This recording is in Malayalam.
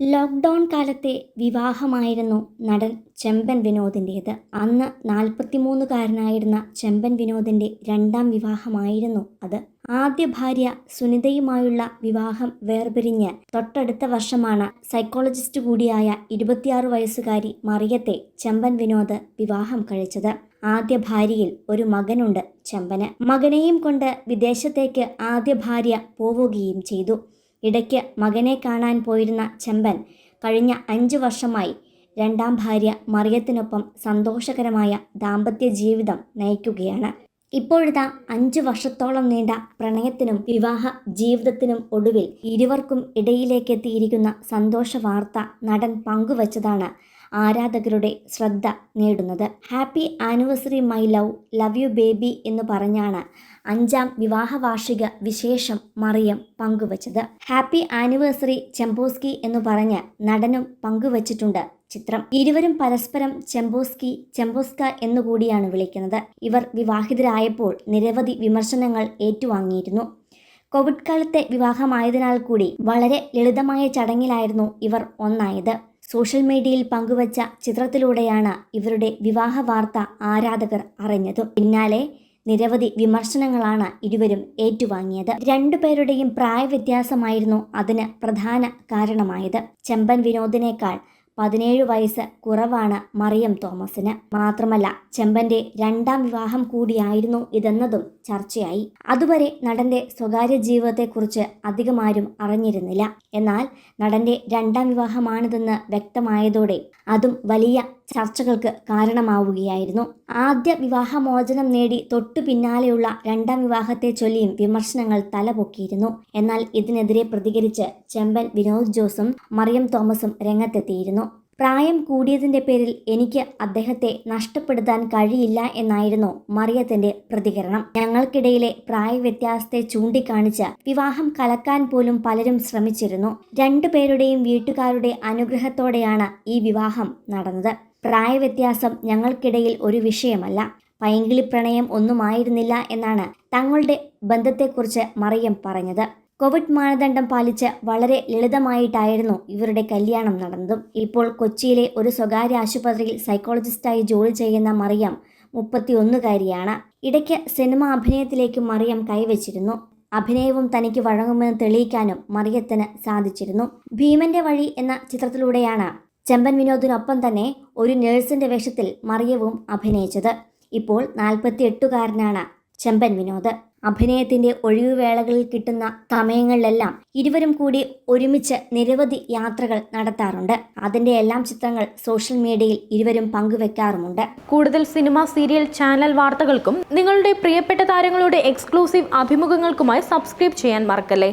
ലോക്ക്ഡൗൺ കാലത്തെ വിവാഹമായിരുന്നു നടൻ ചെമ്പൻ വിനോദിന്റേത് അന്ന് നാൽപ്പത്തിമൂന്നുകാരനായിരുന്ന ചെമ്പൻ വിനോദിന്റെ രണ്ടാം വിവാഹമായിരുന്നു അത്. ആദ്യ ഭാര്യ സുനിതയുമായുള്ള വിവാഹം വേർപിരിഞ്ഞ് തൊട്ടടുത്ത വർഷമാണ് സൈക്കോളജിസ്റ്റ് കൂടിയായ ഇരുപത്തിയാറ് വയസ്സുകാരി മറിയത്തെ ചെമ്പൻ വിനോദ് വിവാഹം കഴിച്ചത്. ആദ്യ ഭാര്യയിൽ ഒരു മകനുണ്ട് ചെമ്പന്. മകനെയും കൊണ്ട് വിദേശത്തേക്ക് ആദ്യ ഭാര്യ പോവുകയും ചെയ്തു. ഇടയ്ക്ക് മകനെ കാണാൻ പോയിരുന്ന ചെമ്പൻ കഴിഞ്ഞ അഞ്ച് വർഷമായി രണ്ടാം ഭാര്യ മറിയത്തിനൊപ്പം സന്തോഷകരമായ ദാമ്പത്യ ജീവിതം നയിക്കുകയാണ്. ഇപ്പോഴത്തെ അഞ്ച് വർഷത്തോളം നീണ്ട പ്രണയത്തിനും വിവാഹ ജീവിതത്തിനും ഒടുവിൽ ഇരുവർക്കും ഇടയിലേക്കെത്തിയിരിക്കുന്ന സന്തോഷ വാർത്ത നടൻ പങ്കുവച്ചതാണ് ആരാധകരുടെ ശ്രദ്ധ നേടുന്നത്. Happy anniversary my love love you baby എന്ന് പറഞ്ഞാണ് അഞ്ചാം വിവാഹ വാർഷിക വിശേഷം മറിയം പങ്കുവച്ചത്. ഹാപ്പി ആനിവേഴ്സറി ചെമ്പോസ്കി എന്ന് പറഞ്ഞ് നടനും പങ്കുവച്ചിട്ടുണ്ട് ചിത്രം. ഇരുവരും പരസ്പരം ചെമ്പോസ്കി ചെമ്പോസ്ക എന്നുകൂടിയാണ് വിളിക്കുന്നത്. ഇവർ വിവാഹിതരായപ്പോൾ നിരവധി വിമർശനങ്ങൾ ഏറ്റുവാങ്ങിയിരുന്നു. കോവിഡ് കാലത്തെ വിവാഹമായതിനാൽ കൂടി വളരെ ലളിതമായ ചടങ്ങിലായിരുന്നു ഇവർ ഒന്നായത്. സോഷ്യൽ മീഡിയയിൽ പങ്കുവച്ച ചിത്രത്തിലൂടെയാണ് ഇവരുടെ വിവാഹ വാർത്ത ആരാധകർ അറിഞ്ഞത്. പിന്നാലെ നിരവധി വിമർശനങ്ങളാണ് ഇരുവരും ഏറ്റുവാങ്ങിയത്. രണ്ടുപേരുടെയും പ്രായ വ്യത്യാസമായിരുന്നു അതിന് പ്രധാന കാരണമായത്. ചെമ്പൻ വിനോദിനേക്കാൾ പതിനേഴ് വയസ്സ് കുറവാണ് മറിയം തോമസിന്. മാത്രമല്ല ചെമ്പന്റെ രണ്ടാം വിവാഹം കൂടിയായിരുന്നു ഇതെന്നതും ചർച്ചയായി. അതുവരെ നടന്റെ സ്വകാര്യ ജീവിതത്തെക്കുറിച്ച് അധികമാരും അറിഞ്ഞിരുന്നില്ല. എന്നാൽ നടന്റെ രണ്ടാം വിവാഹമാണിതെന്ന് വ്യക്തമായതോടെ അതും വലിയ ചർച്ചകൾക്ക് കാരണമാവുകയായിരുന്നു. ആദ്യ വിവാഹമോചനം നേടി തൊട്ടു പിന്നാലെയുള്ള രണ്ടാം വിവാഹത്തെ ചൊല്ലിയും വിമർശനങ്ങൾ തലപൊക്കിയിരുന്നു. എന്നാൽ ഇതിനെതിരെ പ്രതികരിച്ച് ചെമ്പൻ വിനോദ് ജോസും മറിയം തോമസും രംഗത്തെത്തിയിരുന്നു. പ്രായം കൂടിയതിന്റെ പേരിൽ എനിക്ക് അദ്ദേഹത്തെ നഷ്ടപ്പെടുത്താൻ കഴിയില്ല എന്നായിരുന്നു മറിയത്തിന്റെ പ്രതികരണം. ഞങ്ങൾക്കിടയിലെ പ്രായ വ്യത്യാസത്തെ ചൂണ്ടിക്കാണിച്ച് വിവാഹം കലക്കാൻ പോലും പലരും ശ്രമിച്ചിരുന്നു. രണ്ടുപേരുടെയും വീട്ടുകാരുടെ അനുഗ്രഹത്തോടെയാണ് ഈ വിവാഹം നടന്നത്. പ്രായവ്യത്യാസം ഞങ്ങൾക്കിടയിൽ ഒരു വിഷയമല്ല. പൈങ്കിളി പ്രണയം ഒന്നുമായിരുന്നില്ല എന്നാണ് തങ്ങളുടെ ബന്ധത്തെക്കുറിച്ച് മറിയം പറഞ്ഞത്. കോവിഡ് മാനദണ്ഡം പാലിച്ച് വളരെ ലളിതമായിട്ടായിരുന്നു ഇവരുടെ കല്യാണം നടന്നതും. ഇപ്പോൾ കൊച്ചിയിലെ ഒരു സ്വകാര്യ ആശുപത്രിയിൽ സൈക്കോളജിസ്റ്റായി ജോലി ചെയ്യുന്ന മറിയം മുപ്പത്തിയൊന്നുകാരിയാണ്. ഇടയ്ക്ക് സിനിമ അഭിനയത്തിലേക്ക് മറിയം കൈവച്ചിരുന്നു. അഭിനയവും തനിക്ക് വഴങ്ങുമെന്ന് തെളിയിക്കാനും മറിയത്തിന് സാധിച്ചിരുന്നു. ഭീമന്റെ വഴി എന്ന ചിത്രത്തിലൂടെയാണ് ചെമ്പൻ വിനോദിനൊപ്പം തന്നെ ഒരു നേഴ്സിന്റെ വേഷത്തിൽ മറിയവും അഭിനയിച്ചത്. ഇപ്പോൾ നാൽപ്പത്തി എട്ടുകാരനാണ് ചെമ്പൻ വിനോദ്. അഭിനയത്തിന്റെ ഒഴിവുവേളകളിൽ കിട്ടുന്ന സമയങ്ങളിലെല്ലാം ഇരുവരും കൂടി ഒരുമിച്ച് നിരവധി യാത്രകൾ നടത്താറുണ്ട്. അതിന്റെ എല്ലാം ചിത്രങ്ങൾ സോഷ്യൽ മീഡിയയിൽ ഇരുവരും പങ്കുവെക്കാറുമുണ്ട്. കൂടുതൽ സിനിമ സീരിയൽ ചാനൽ വാർത്തകൾക്കും നിങ്ങളുടെ പ്രിയപ്പെട്ട താരങ്ങളുടെ എക്സ്ക്ലൂസീവ് അഭിമുഖങ്ങൾക്കുമായി സബ്സ്ക്രൈബ് ചെയ്യാൻ മറക്കല്ലേ?